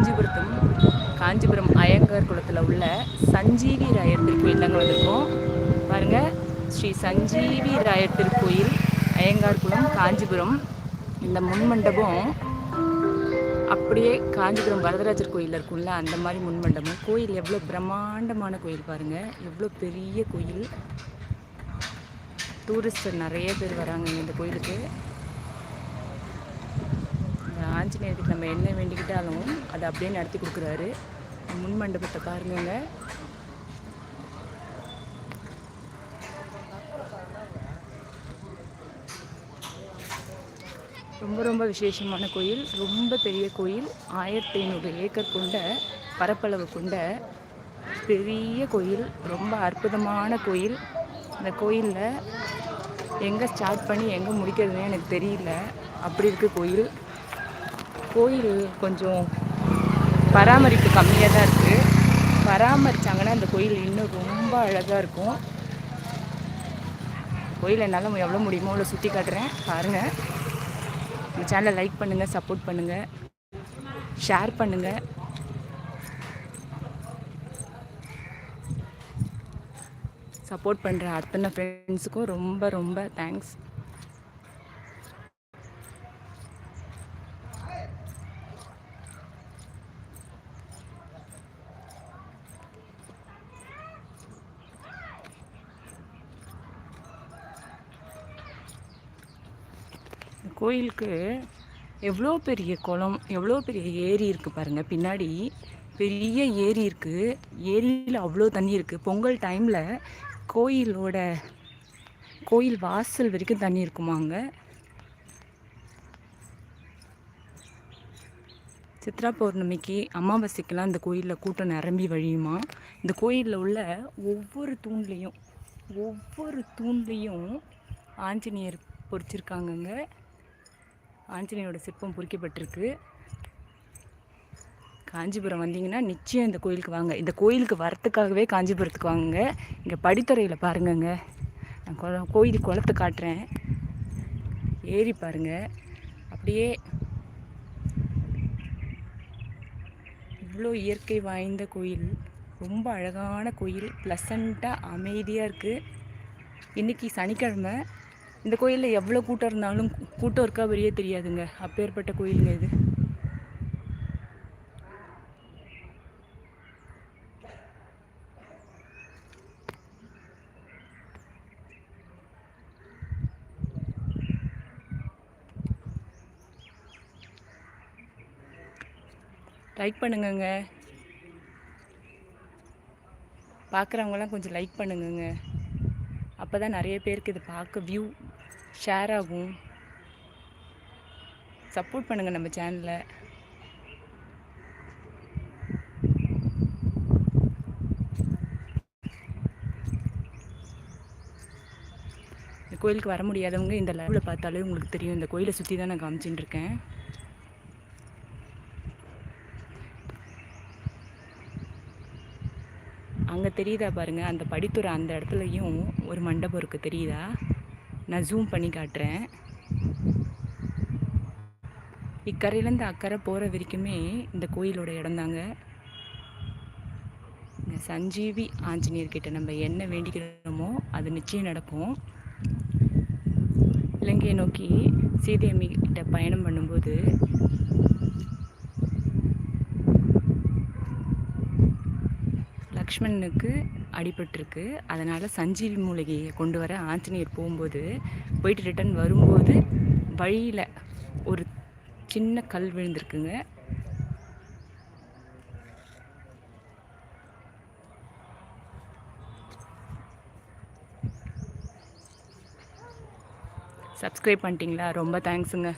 காஞ்சிபுரத்தும் காஞ்சிபுரம் அயங்கார் குளத்தில் உள்ள சஞ்சீவி ராயர் திருக்கோயில் தாங்க வந்திருக்கோம். பாருங்கள் ஸ்ரீ சஞ்சீவி ராயர் திருக்கோயில் அயங்கார் குளம் காஞ்சிபுரம். இந்த முன்மண்டபம் அப்படியே காஞ்சிபுரம் வரதராஜர் கோயிலில் இருக்கும்ல அந்த மாதிரி முன்மண்டபம். கோயில் எவ்வளோ பிரம்மாண்டமான கோயில் பாருங்கள் எவ்வளோ பெரிய கோயில். டூரிஸ்டர் நிறைய பேர் வராங்க இந்த கோயிலுக்கு. இந்த நேரத்துக்கு நம்ம என்ன வேண்டிக்கிட்டாலும் அதை அப்படியே நடத்தி கொடுக்குறாரு. முன் மண்டபத்தை பாருங்க ரொம்ப ரொம்ப விசேஷமான கோயில். ரொம்ப பெரிய கோயில். ஆயிரத்தி ஐநூறு ஏக்கர் கொண்ட பரப்பளவு கொண்ட பெரிய கோயில். ரொம்ப அற்புதமான கோயில். இந்த கோயிலில் எங்கே ஸ்டார்ட் பண்ணி எங்கே முடிக்கிறதுனே எனக்கு தெரியல. அப்படி இருக்குது கோயில். கோயில் கொஞ்சம் பராமரிப்பு கம்மியாக தான் இருக்குது பராமரித்தாங்கன்னா அந்த கோயில் இன்னும் ரொம்ப அழகாக இருக்கும். கோயில் என்னால் எவ்வளோ முடியுமோ அவ்வளோ சுற்றி காட்டுறேன். பாருங்கள் இந்த சேனலை லைக் பண்ணுங்கள் சப்போர்ட் பண்ணுங்கள் ஷேர் பண்ணுங்கள் சப்போர்ட் பண்ணுற அத்தனை ஃப்ரெண்ட்ஸுக்கும் ரொம்ப ரொம்ப தேங்க்ஸ் கோயிலுக்கு எவ்வளோ பெரிய குளம் எவ்வளோ பெரிய ஏரி இருக்குது பாருங்கள் பின்னாடி பெரிய ஏரி இருக்குது ஏரியில் அவ்வளோ தண்ணி இருக்குது பொங்கல் டைமில் கோயிலோட கோயில் வாசல் வரைக்கும் தண்ணி இருக்குமாங்க சித்ரா பௌர்ணமிக்கு அமாவாசைக்கெலாம் இந்த கோயிலில் கூட்டம் நிரம்பி வழியுமா? இந்த கோயிலில் உள்ள ஒவ்வொரு தூண்லேயும் ஒவ்வொரு தூண்லேயும் ஆஞ்சநேயர் பொறிச்சிருக்காங்கங்க. ஆஞ்சநேயோட சிற்பம் பொறிக்கப்பட்டிருக்கு. காஞ்சிபுரம் வந்தீங்கன்னா நிச்சயம் இந்த கோயிலுக்கு வாங்க. இந்த கோயிலுக்கு வரத்துக்காகவே காஞ்சிபுரத்துக்கு வாங்க இங்கே படித்துறையில் பாருங்கங்க. நான் குளம் கோயில் குளத்தை காட்டுறேன். ஏறி பாருங்க. அப்படியே இவ்வளோ இயற்கை வாய்ந்த கோயில். ரொம்ப அழகான கோயில். ப்ளசண்ட்டாக அமைதியாக இருக்குது இன்றைக்கி சனிக்கிழமை. இந்த கோயிலில் எவ்வளோ கூட்டம் இருந்தாலும் கூட்டம் இருக்கா வெளியே தெரியாதுங்க. அப்பேற்பட்ட கோயிலுங்க இது. லைக் பண்ணுங்கங்க. பார்க்குறவங்களாம் கொஞ்சம் லைக் பண்ணுங்கங்க. அப்போ தான் நிறைய பேருக்கு இது பார்க்க வியூ ஷேர் ஆகும். சப்போர்ட் பண்ணுங்கள் நம்ம சேனலை இந்த கோயிலுக்கு வர முடியாதவங்க இந்த லைவில் பார்த்தாலே உங்களுக்கு தெரியும். இந்த கோயிலை சுற்றி தான் நான் காமிச்சின்னு இருக்கேன். அங்கே தெரியுதா பாருங்கள் அந்த படித்துறை அந்த இடத்துலையும் ஒரு மண்டபம் இருக்குது தெரியுதா? நான் ஜூம் பண்ணி காட்டுறேன். இக்கரையிலேருந்து அக்கறை போகிற வரைக்குமே இந்த கோயிலோட இடம்தாங்க இந்த சஞ்சீவி ஆஞ்சநேயர்கிட்ட நம்ம என்ன வேண்டிக்கிறோமோ அது நிச்சயம் நடக்கும். இலங்கையை நோக்கி சீதையம்மி கிட்ட பயணம் பண்ணும்போது லக்ஷ்மணனுக்கு அடிபட்டிருக்கு. அதனால் சஞ்சீவி மூலிகையை கொண்டு வர ஆஞ்சநேயர் போகும்போது போயிட்டு ரிட்டன் வரும்போது வழியில் ஒரு சின்ன கல் விழுந்திருக்குங்க. சப்ஸ்கிரைப் பண்ணிட்டீங்களா? ரொம்ப தேங்க்ஸுங்க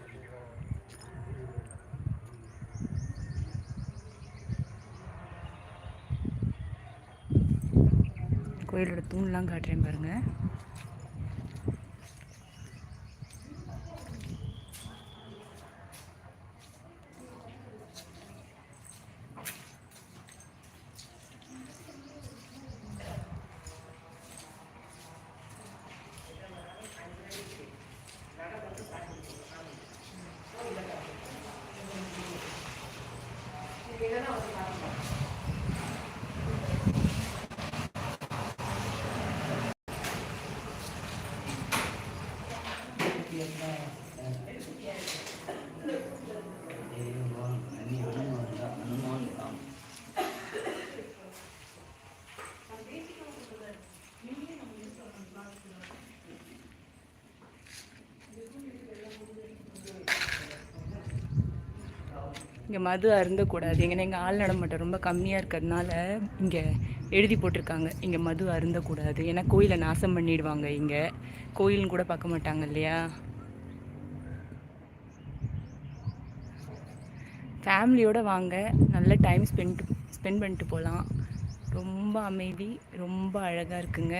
கோயிலோட தூண்லாம் காட்டுறேன் பாருங்கள் இங்கே மது அருந்தக்கூடாது இங்கே எங்கள் ஆள் நடமாட்டம் ரொம்ப கம்மியாக இருக்கிறதுனால இங்கே எழுதி போட்டிருக்காங்க. இங்கே மது அருந்தக்கூடாது ஏன்னா கோயிலை நாசம் பண்ணிடுவாங்க இங்கே. கோயில்னு கூட பார்க்க மாட்டாங்க இல்லையா? ஃபேமிலியோடு வாங்க. நல்ல டைம் ஸ்பெண்ட் ஸ்பெண்ட் பண்ணிட்டு போகலாம். ரொம்ப அமைதி ரொம்ப அழகாக இருக்குங்க.